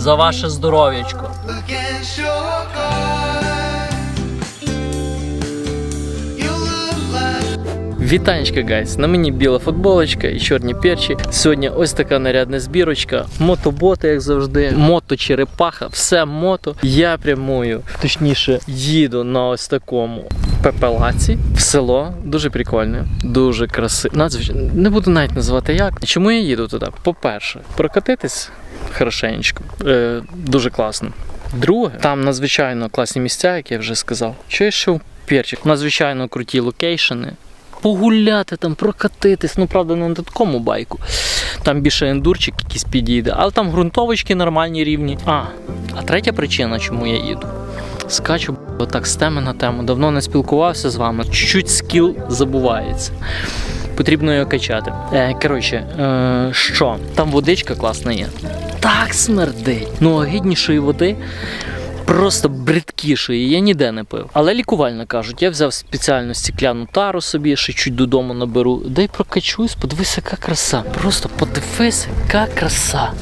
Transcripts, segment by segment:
за ваше здоров'ячко. Вітанечка, гайс! На мені біла футболочка і чорні перчі. Сьогодні ось така нарядна збірочка. Мотоботи, як завжди, мото-черепаха, все мото. Я прямую, точніше, їду на ось такому пепелаці в село. Дуже прикольне, дуже красиво. Надзвичайно не буду навіть називати як. Чому я їду туди? По-перше, прокатитись хорошенечко. Е, дуже класно. Друге, там надзвичайно класні місця, як я вже сказав. Що ще перчик? Надзвичайно круті локейшени погуляти там, прокатитись. Ну, правда, не на такому байку. Там більше ендурчик якийсь підійде, але там ґрунтовочки нормальні рівні. А, а третя причина, чому я їду. Скачу б, отак з теми на тему. Давно не спілкувався з вами. Чуть-чуть скіл забувається. Потрібно його качати. Е, коротше, е, що? Там водичка класна є. Так смердить. Ну, огиднішої води просто бридкішої я ніде не пив. Але лікувально кажуть, я взяв спеціальну стікляну тару собі, ще чуть додому наберу. Дай прокачусь, подивись, яка краса. Просто подивись, яка краса.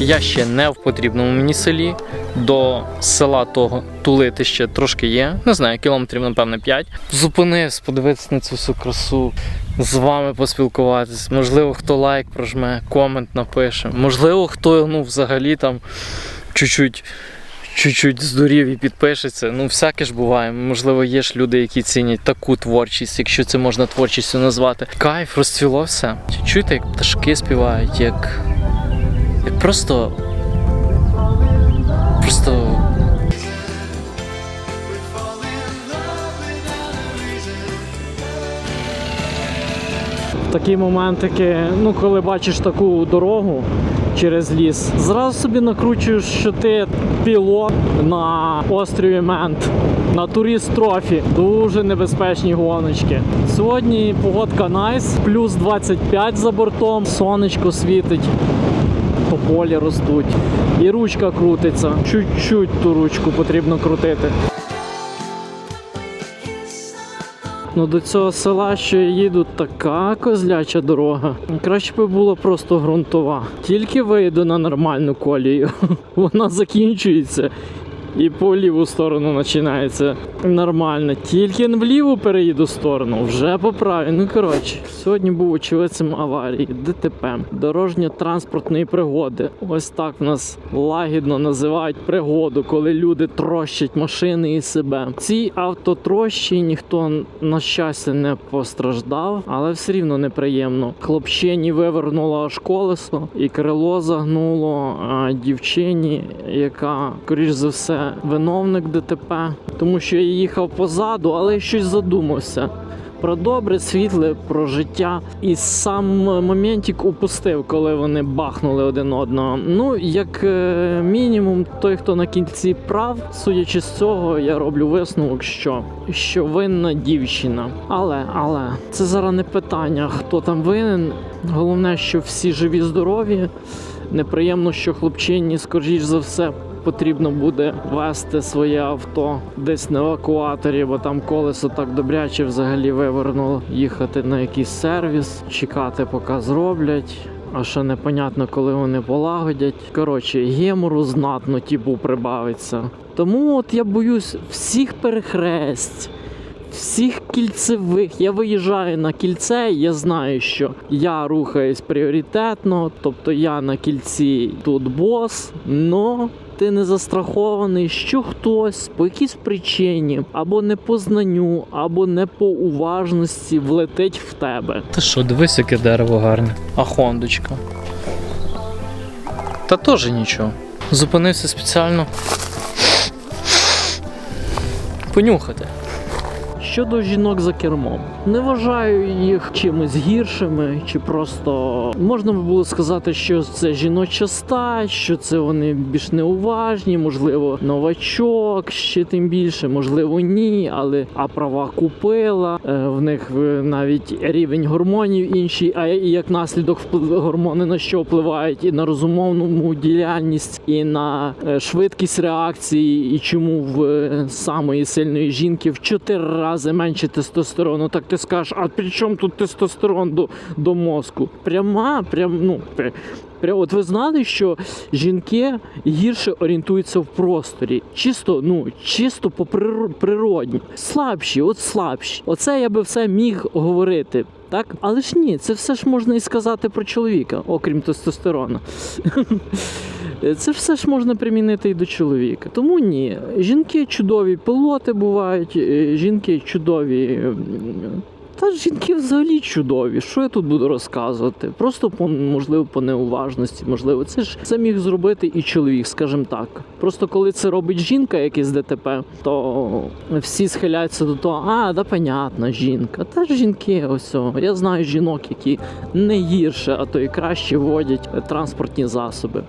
Я ще не в потрібному мені селі. До села того тулити ще трошки є. Не знаю, кілометрів, напевно, 5. Зупинився, подивитися на цю всю красу, з вами поспілкуватись. Можливо, хто лайк прожме, комент напише. Можливо, хто ну, взагалі там чуть-чуть. Здурів і підпишеться. Ну, всяке ж буває. Можливо, є ж люди, які цінять таку творчість, якщо це можна творчістю назвати. Кайф, розцвіло все. Чуєте, як пташки співають, як. Як просто. Просто Такі моментики, ну коли бачиш таку дорогу через ліс, зразу собі накручуєш, що ти пілот на острові Мент, на турист трофі. Дуже небезпечні гоночки. Сьогодні погодка найс, плюс 25 за бортом, сонечко світить. Тополі ростуть, і ручка крутиться. Чуть-чуть ту ручку потрібно крутити. Ну до цього села, що я їду, така козляча дорога. Краще би була просто ґрунтова. Тільки вийду на нормальну колію, вона закінчується. І по ліву сторону починається нормально. Тільки в ліву переїду сторону, вже по правій. Ну коротше, сьогодні був очевидцем аварії, ДТП, дорожньо-транспортної пригоди. Ось так в нас лагідно називають пригоду, коли люди трощать машини і себе. Ці автотрощі ніхто на щастя не постраждав, але все рівно неприємно. Хлопчині вивернуло аж колесо, і крило загнуло а дівчині, яка, скоріш за все, виновник ДТП, тому що я їхав позаду, але щось задумався. Про добре, світле, про життя. І сам моментик упустив, коли вони бахнули один одного. Ну, як е, мінімум, той, хто на кінці прав, судячи з цього, я роблю висновок, що, що винна дівчина. Але, але це зараз не питання, хто там винен. Головне, що всі живі, здорові. Неприємно, що хлопчині, скоріш за все, потрібно буде вести своє авто десь на евакуаторі, бо там колесо так добряче взагалі вивернуло. Їхати на якийсь сервіс, чекати, поки зроблять. А ще непонятно, коли вони полагодять. Коротше, гемору знатно типу прибавиться. Тому от я боюсь всіх перехресть. Всіх кільцевих я виїжджаю на кільце, я знаю, що я рухаюсь пріоритетно, тобто я на кільці тут бос, но ти не застрахований, що хтось по якійсь причині або не по знанню, або не по уважності влетить в тебе. Та що, дивись, яке дерево гарне. А хондочка. Та теж нічого. Зупинився спеціально. Понюхати. Щодо жінок за кермом, не вважаю їх чимось гіршими, чи просто можна би було сказати, що це жіноча стать, що це вони більш неуважні, можливо, новачок, ще тим більше, можливо, ні, але а права купила. е, В них навіть рівень гормонів інший, а як наслідок гормони на що впливають і на розумовну діяльність, і на е, швидкість реакції, і чому в е, самої сильної жінки в чотири рази рази менше тестостерону, так ти скажеш, а при чому тут тестостерон до, до мозку? Пряма, прям, ну, пря- пря- от ви знали, що жінки гірше орієнтуються в просторі. Чисто, ну, чисто по природні. Слабші, от слабші. Оце я би все міг говорити. Так, але ж ні, це все ж можна і сказати про чоловіка, окрім тестостерону. Це все ж можна примінити і до чоловіка. Тому ні. Жінки чудові пілоти бувають, е, жінки чудові. Та жінки взагалі чудові. Що я тут буду розказувати? Просто по можливо по неуважності. Можливо, це ж це міг зробити і чоловік, скажімо так. Просто коли це робить жінка, якесь ДТП, то всі схиляються до того, а да понятно, жінка. Та ж жінки, ось. Я знаю жінок, які не гірше, а то і краще водять транспортні засоби.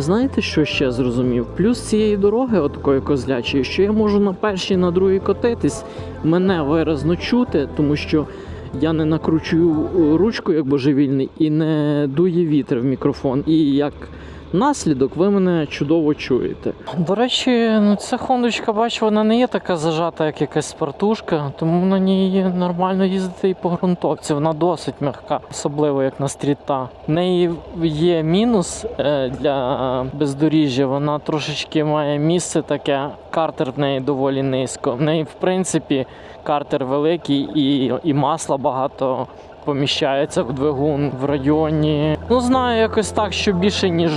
Знаєте, що ще зрозумів? Плюс цієї дороги, отакої козлячої, що я можу на першій, на другій котитись, мене виразно чути, тому що я не накручую ручку як божевільний і не дує вітер в мікрофон. І як наслідок ви мене чудово чуєте. До речі, ну ця хондочка, бачу, вона не є така зажата, як якась спартушка, тому на ній нормально їздити і по ґрунтовці. Вона досить м'яка, особливо як на стріта. В неї є мінус е, для бездоріжжя. Вона трошечки має місце таке. Картер в неї доволі низько. В неї, в принципі, картер великий і, і масла багато поміщається в двигун в районі. Ну, знаю, якось так, що більше, ніж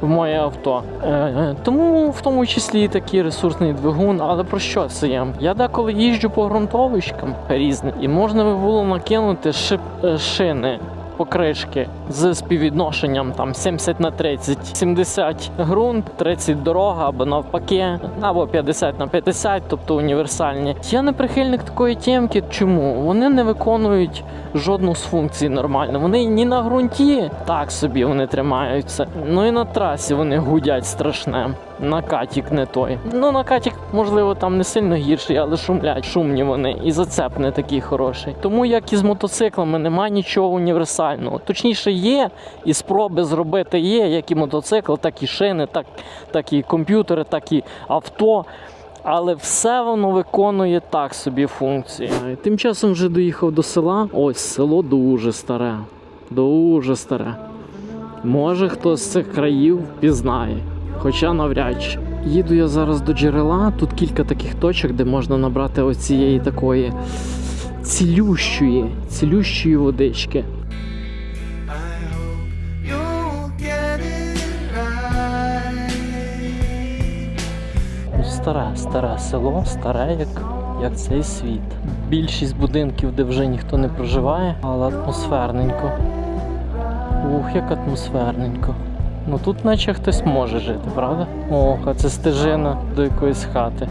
в моє авто. Е, тому в тому числі і такий ресурсний двигун. Але про що це я? Я деколи їжджу по ґрунтовищкам різним, і можна би було накинути шип, е, шини. Покришки з співвідношенням там 70 на 30, 70 ґрунт, 30 дорога або навпаки, або 50 на 50, тобто універсальні. Я не прихильник такої тємки. Чому? Вони не виконують жодну з функцій нормально. Вони ні на ґрунті так собі вони тримаються. Ну і на трасі вони гудять страшне. Накатік не той. Ну, накатік, можливо, там не сильно гірший, але шумлять, шумні вони, і зацеп не такий хороший. Тому як і з мотоциклами немає нічого універсального. Точніше, є і спроби зробити є, як і мотоцикл, так і шини, так, так і комп'ютери, так і авто. Але все воно виконує так собі функції. Тим часом вже доїхав до села. Ось село дуже старе. Дуже старе. Може, хто з цих країв пізнає, хоча навряд чи. Їду я зараз до джерела. Тут кілька таких точок, де можна набрати оцієї такої цілющої, цілющої водички. Старе, старе село, старе, як, як цей світ. Більшість будинків, де вже ніхто не проживає, але атмосферненько. Ух, як атмосферненько. Ну тут наче хтось може жити, правда? Ох, а це стежина до якоїсь хати.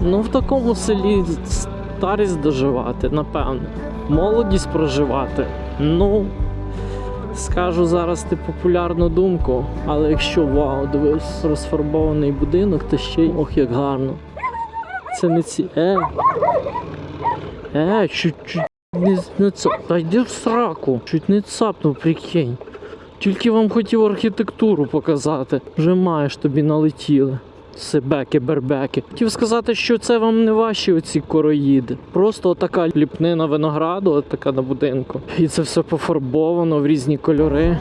Ну, в такому селі старість доживати, напевно. Молодість проживати. Ну, скажу зараз ти популярну думку, але якщо вау, дивись, розфарбований будинок, то ще й ох, як гарно. Це не ці. Е. Е, чуть чуть не, не цап. Та йди в сраку. Чуть не цапнув, прикинь. Тільки вам хотів архітектуру показати. Вже маєш тобі налетіли. Себеки, бербеки. Хотів сказати, що це вам не ваші оці короїди. Просто отака ліпнина винограду, отака на будинку. І це все пофарбовано в різні кольори.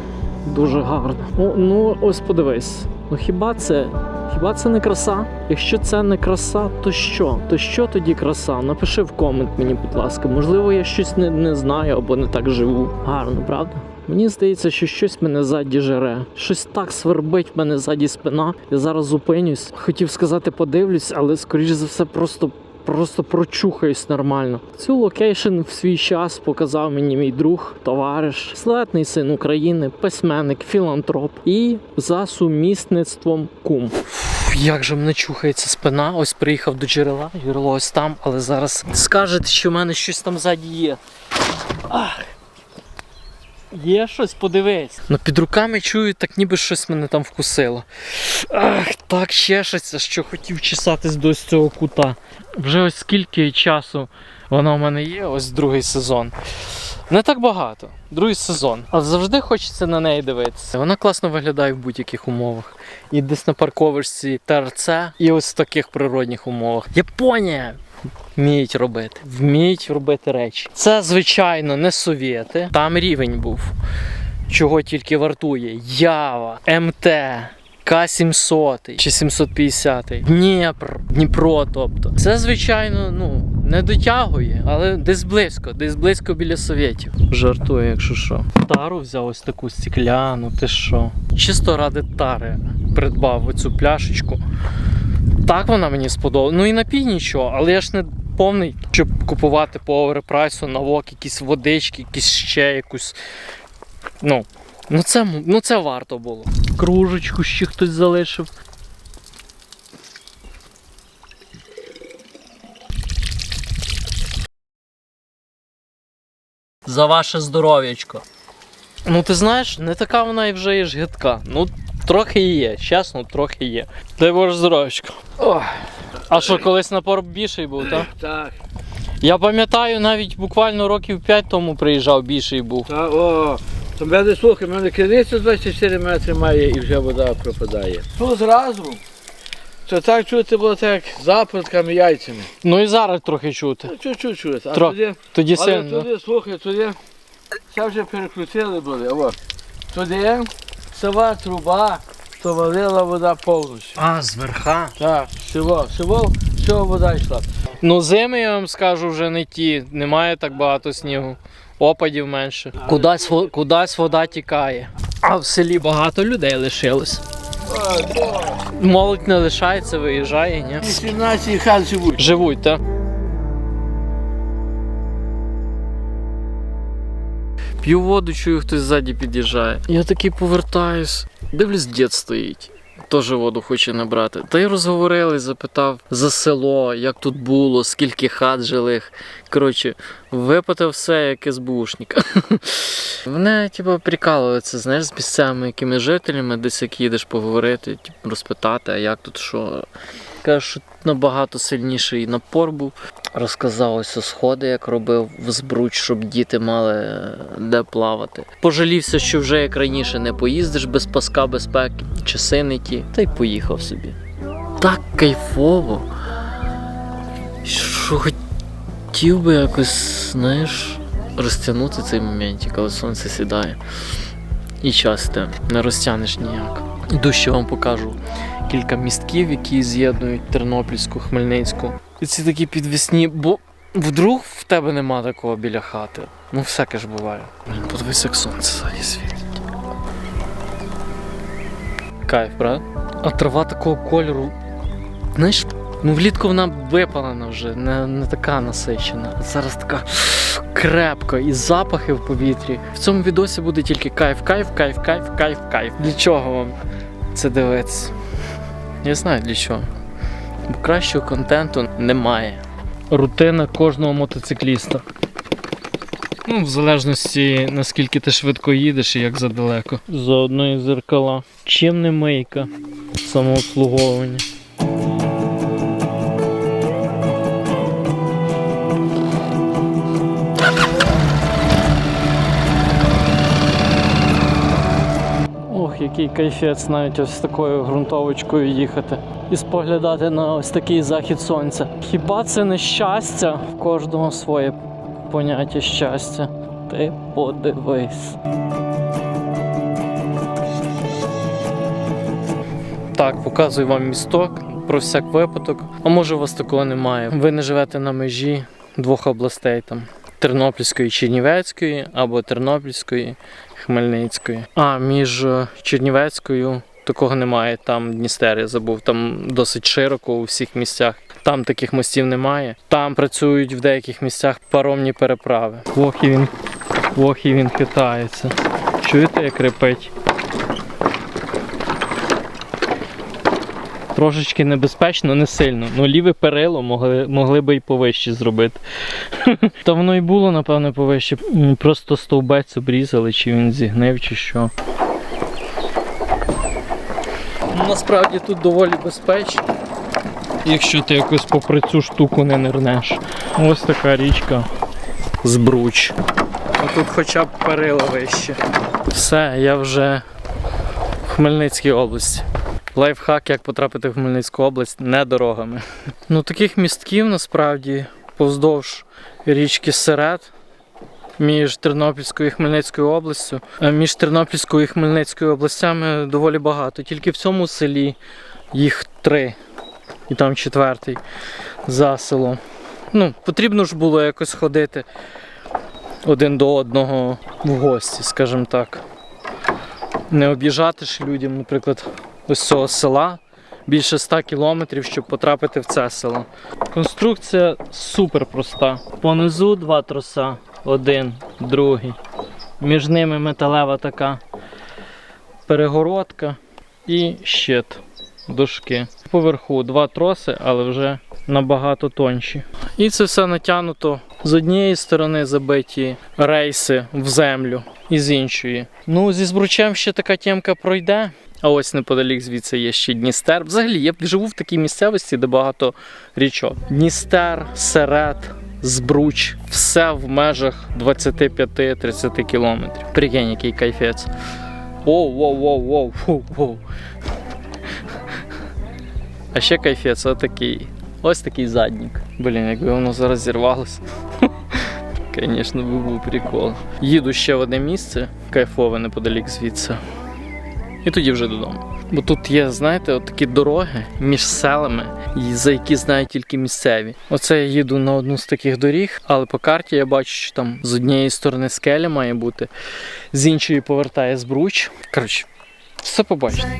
Дуже гарно. Ну, ну ось подивись. Ну хіба це? Хіба це не краса? Якщо це не краса, то що? То що тоді краса? Напиши в комент мені, будь ласка. Можливо, я щось не, не знаю або не так живу. Гарно, правда? Мені здається, що щось мене ззаді жере. Щось так свербить в мене ззаді спина. Я зараз зупинюсь. Хотів сказати, подивлюсь, але скоріш за все просто. Просто прочухаюсь нормально. Цю локейшн в свій час показав мені мій друг, товариш, славетний син України, письменник, філантроп і за сумісництвом кум. Як же мене чухається спина? Ось приїхав до джерела, джерело ось там, але зараз скажете, що в мене щось там ззаді є. Ах. Є щось, подивись. Ну під руками чую, так ніби щось мене там вкусило. Ах, так чешеться, що хотів чесатись до цього кута. Вже ось скільки часу воно в мене є, ось другий сезон. Не так багато, другий сезон. Але завжди хочеться на неї дивитися. Вона класно виглядає в будь-яких умовах. І десь на парковочці ТРЦ, і ось в таких природних умовах. Японія! Вміють робити, вміють робити речі. Це, звичайно, не совєти. Там рівень був. Чого тільки вартує. Ява, МТ, К-700 чи 750, Дніпр, Дніпро. Тобто. Це, звичайно, ну, не дотягує, але десь близько, десь близько біля совєтів. Жартую, якщо що. Тару взяв ось таку стекляну, ти що? Чисто ради тари придбав оцю пляшечку. Так вона мені сподобалась. Ну і напій нічого, але я ж не повний, щоб купувати по оверпрайсу на вок якісь водички, якісь ще якусь. Ну, ну це, ну це варто було. Кружечку ще хтось залишив. За ваше здоров'ячко. Ну, ти знаєш, не така вона і вже і ж гидка. Ну, трохи і є, чесно, трохи є. Дай Боже здоров'ячко. Ох. А що, колись напор більший був, так? Так, Я пам'ятаю, навіть буквально років 5 тому приїжджав більший був. та о, то мене слухай, в мене криниця 24 метри має і вже вода пропадає. Ну зразу. То так чути було так западками яйцями. Ну і зараз трохи чути. Ну, Чуть-чуть чути. А Тро- туди, Тоді але сильно. туди, слухай, туди, це вже перекрутили були. О, туди сова труба, то валила вода повністю. А, зверха. Так, всього, всього, всього вода йшла. Ну, зими, я вам скажу, вже не ті. Немає так багато снігу. Опадів менше. Кудись, во- кудись вода тікає. А в селі багато людей лишилось. Молодь не лишається, виїжджає, ні? 18 хат живуть. Живуть, так? П'ю воду, чую, хтось ззаді під'їжджає. Я такий повертаюсь. Дивлюсь, дід стоїть. Теж воду хоче набрати. Та й розговорили, запитав за село, як тут було, скільки хат жилих. Коротше, випитав все, як СБУшник. Вони, типу, прикалуються, знаєш, з місцевими якими жителями, десь як їдеш поговорити, типу, розпитати, а як тут що. Каже, що набагато сильніший напор був. Розказав ось сходи, як робив в збруч, щоб діти мали е, де плавати. Пожалівся, що вже як раніше не поїздиш без паска безпеки, часи не ті, та й поїхав собі. Так кайфово. Що хотів би якось, знаєш, розтягнути цей момент, коли сонце сідає. І час те не розтягнеш ніяк. Іду вам покажу кілька містків, які з'єднують Тернопільську, Хмельницьку. І ці такі підвісні, бо вдруг в тебе нема такого біля хати. Ну, всяке ж буває. Блін, подивись, як сонце ззаді світить. Кайф, правда? А трава такого кольору. Знаєш, ну влітку вона випалена вже, не, не така насичена. Зараз така крепка і запахи в повітрі. В цьому відосі буде тільки кайф, кайф, кайф, кайф, кайф, кайф. Для чого вам це дивитися? Я знаю для чого. Кращого контенту немає. Рутина кожного мотоцикліста. Ну, в залежності наскільки ти швидко їдеш і як задалеко. За одної зеркала. Чим не мийка самообслуговування. Який кайфець навіть ось такою ґрунтовочкою їхати і споглядати на ось такий захід сонця. Хіба це не щастя? В кожного своє поняття щастя. Ти подивись. Так, показую вам місток про всяк випадок. А може у вас такого немає. Ви не живете на межі двох областей там. Тернопільської, Чернівецької або Тернопільської, Хмельницької. А між е, Чернівецькою такого немає. Там Дністер, я забув, там досить широко у всіх місцях. Там таких мостів немає. Там працюють в деяких місцях паромні переправи. Ох і він, ох і він китається. Чуєте, як репить? Трошечки небезпечно, не сильно. Ну, ліве перило могли, могли би і повище зробити. Та воно і було, напевно, повище. Просто стовбець обрізали, чи він зігнив, чи що. Ну, насправді тут доволі безпечно. Якщо ти якось попри цю штуку не нирнеш. Ось така річка Збруч. А тут хоча б перила вище. Все, я вже в Хмельницькій області. Лайфхак, як потрапити в Хмельницьку область не дорогами. Ну таких містків насправді повздовж річки Серед між Тернопільською і Хмельницькою областю. е, Між Тернопільською і Хмельницькою областями доволі багато. Тільки в цьому селі їх три. І там четвертий за селом. Ну, потрібно ж було якось ходити один до одного в гості, скажімо так. Не об'їжджати ж людям, наприклад, ось цього села більше 100 кілометрів, щоб потрапити в це село. Конструкція супер проста. Понизу два троса, один, другий. Між ними металева така перегородка і щит дошки. Поверху два троси, але вже набагато тонші. І це все натягнуто з однієї сторони забиті рейси в землю, і з іншої. Ну, зі збручем ще така тємка пройде. А ось неподалік звідси є ще Дністер. Взагалі, я живу в такій місцевості, де багато річок. Дністер, Серед, Збруч, все в межах 25-30 кілометрів. Прикинь, який кайфець. Воу, воу, воу, воу, воу, воу. А ще кайфець отакий. Ось такий заднік. Блін, якби воно зараз зірвалося. Звісно, був прикол. Їду ще в одне місце, кайфове неподалік звідси. І тоді вже додому. Бо тут є, знаєте, от такі дороги між селами, за які знають тільки місцеві. Оце я їду на одну з таких доріг, але по карті я бачу, що там з однієї сторони скеля має бути, з іншої повертає збруч. Коротше, все побачите.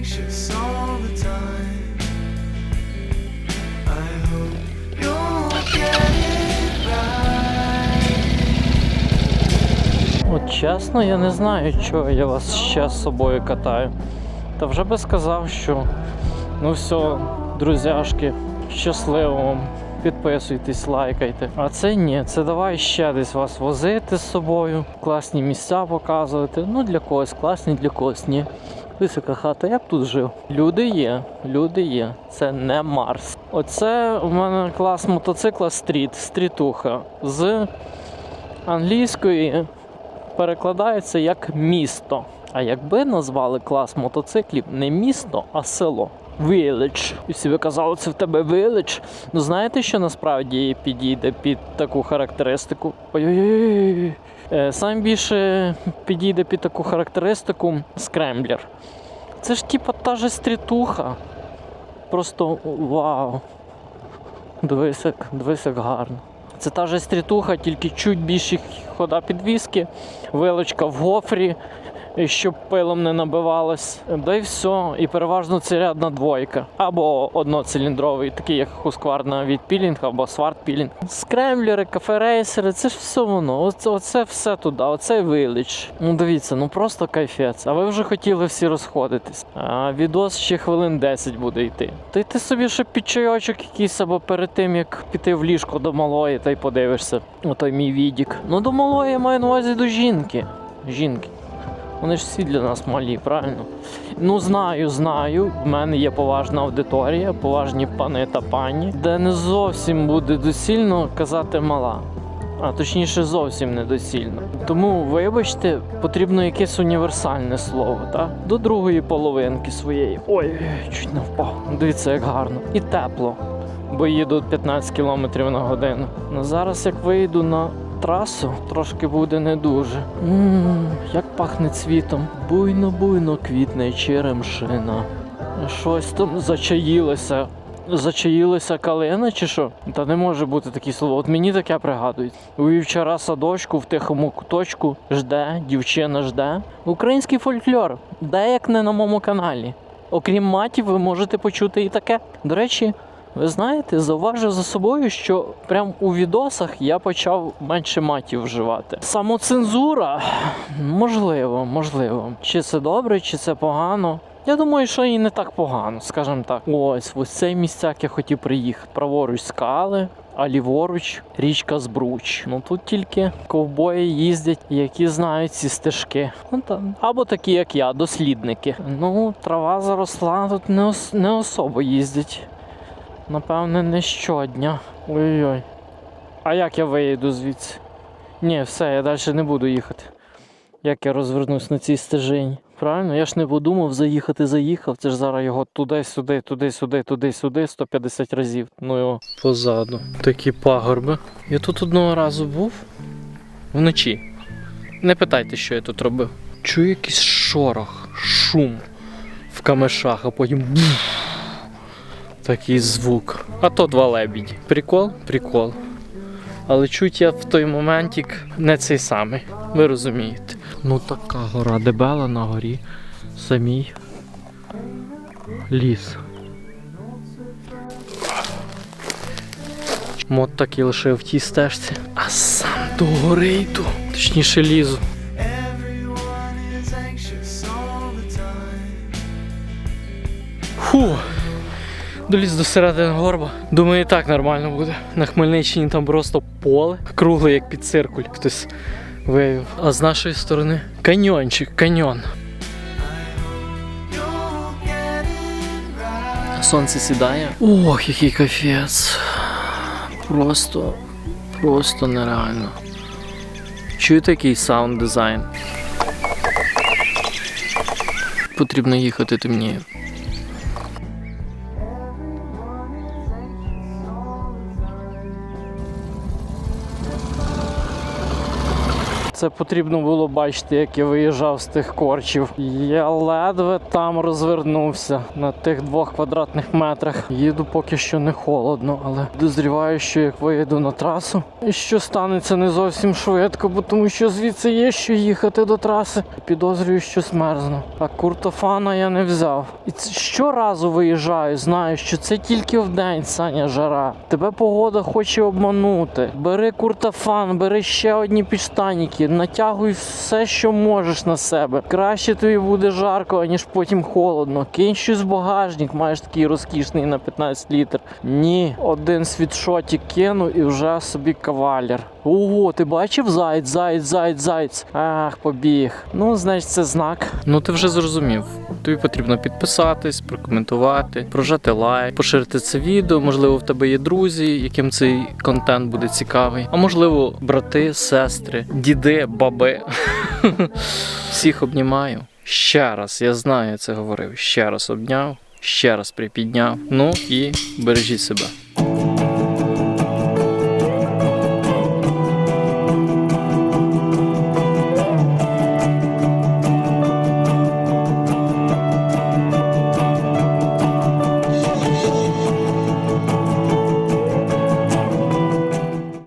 От чесно, я не знаю, чого я вас ще з собою катаю. Та вже би сказав, що ну все, друзяшки, щасливо вам. Підписуйтесь, лайкайте. А це ні, це давай ще десь вас возити з собою, класні місця показувати. Ну для когось класні, для когось ні. Висока хата, я б тут жив. Люди є, люди є. Це не Марс. Оце у мене клас мотоцикла стріт, стрітуха. З англійської перекладається як місто. А якби назвали клас мотоциклів не місто, а село. Village. І всі ви казали, це в тебе village. Ну знаєте, що насправді підійде під таку характеристику? Ой-ой-ой. Е, Сам більше підійде під таку характеристику скремблер. Це ж типа та же стрітуха. Просто вау. Дивись, як, дивись, як гарно. Це та же стрітуха, тільки чуть більші хода підвіски, вилочка в гофрі, щоб пилом не набивалось. Да і все. І переважно це рядна двойка. Або одноциліндровий, такий як Husqvarna від пілінг, або сварт пілінг. Скремблери, кафе-рейсери, це ж все воно. Оце, оце все туди, оце виліч. Ну дивіться, ну просто кайфець. А ви вже хотіли всі розходитись. А відос ще хвилин 10 буде йти. Та й ти собі ще під чайочок якийсь або перед тим, як піти в ліжко до малої, та й подивишся. Отой мій відік. Ну до малої я маю на увазі до жінки. Жінки. Вони ж всі для нас малі, правильно? Ну знаю, знаю. В мене є поважна аудиторія, поважні пани та пані, де не зовсім буде доцільно казати мала. А точніше, зовсім недоцільно. Тому, вибачте, потрібно якесь універсальне слово, так? До другої половинки своєї. Ой, чуть не впав. Дивіться, як гарно. І тепло. Бо їду 15 км на годину. Ну зараз як вийду на трасу, трошки буде не дуже. Ммм, як пахне цвітом. Буйно-буйно квітне черемшина. Щось там зачаїлося. Зачаїлася калина чи що? Та не може бути такі слова. От мені таке пригадують. У вівчара садочку в тихому куточку жде, дівчина жде. Український фольклор, де як не на моєму каналі. Окрім матів, ви можете почути і таке. До речі, ви знаєте, зауважив за собою, що прям у відосах я почав менше матів вживати. Самоцензура, можливо, можливо. Чи це добре, чи це погано. Я думаю, що і не так погано, скажімо так. Ось ось цей місцяк я хотів приїхати. Праворуч скали, а ліворуч річка Збруч. Ну тут тільки ковбої їздять, які знають ці стежки. Ну. Або такі, як я, дослідники. Ну, трава заросла, тут не, ос- не особо їздять. Напевне, не щодня. Ой-ой. А як я виїду звідси? Ні, все, я далі не буду їхати. Як я розвернусь на цій стежині? Правильно? Я ж не подумав заїхати, заїхав. Це ж зараз його туди-сюди, туди-сюди, туди-сюди 150 разів. Ну його позаду. Такі пагорби. Я тут одного разу був вночі. Не питайте, що я тут робив. Чую якийсь шорох, шум в камешах, а потім. Такий звук. А то два лебіді. Прикол? Прикол. Але чуть я в той моментик не цей самий. Ви розумієте. Ну така гора дебела на горі. Самій. Ліс. Мод так і лишив в тій стежці. А сам до гори йду. Точніше лізу. Фу. Доліз до середини горба. Думаю, і так нормально буде. На Хмельниччині там просто поле, кругле, як під циркуль, хтось виявив. А з нашої сторони каньйончик, каньйон. Сонце сідає. Ох, який капець. Просто, просто нереально. Чуєте який саунд дизайн? Потрібно їхати темніє. Це потрібно було бачити, як я виїжджав з тих корчів. Я ледве там розвернувся на тих двох квадратних метрах. Їду поки що не холодно, але підозріваю, що як виїду на трасу, і що станеться не зовсім швидко, бо тому що звідси є що їхати до траси. Підозрюю, що смерзну. А куртофана я не взяв. І щоразу виїжджаю, знаю, що це тільки в день, Саня, жара. Тебе погода хоче обманути. Бери куртофан, бери ще одні підштаніки, натягуй все, що можеш на себе. Краще тобі буде жарко, аніж потім холодно. Кинь щось в багажник, маєш такий розкішний на 15 літр. Ні, один світшотік кину і вже собі кавалер. Ого, ти бачив зайць, зайць, зайць, зайць. Ах, побіг. Ну, значить, це знак. Ну ти вже зрозумів. Тобі потрібно підписатись, прокоментувати, прожати лайк, поширити це відео. Можливо, в тебе є друзі, яким цей контент буде цікавий. А можливо, брати, сестри, діди, баби. Всіх обнімаю. Ще раз, я знаю, я це говорив. Ще раз обняв, ще раз припідняв. Ну і бережіть себе.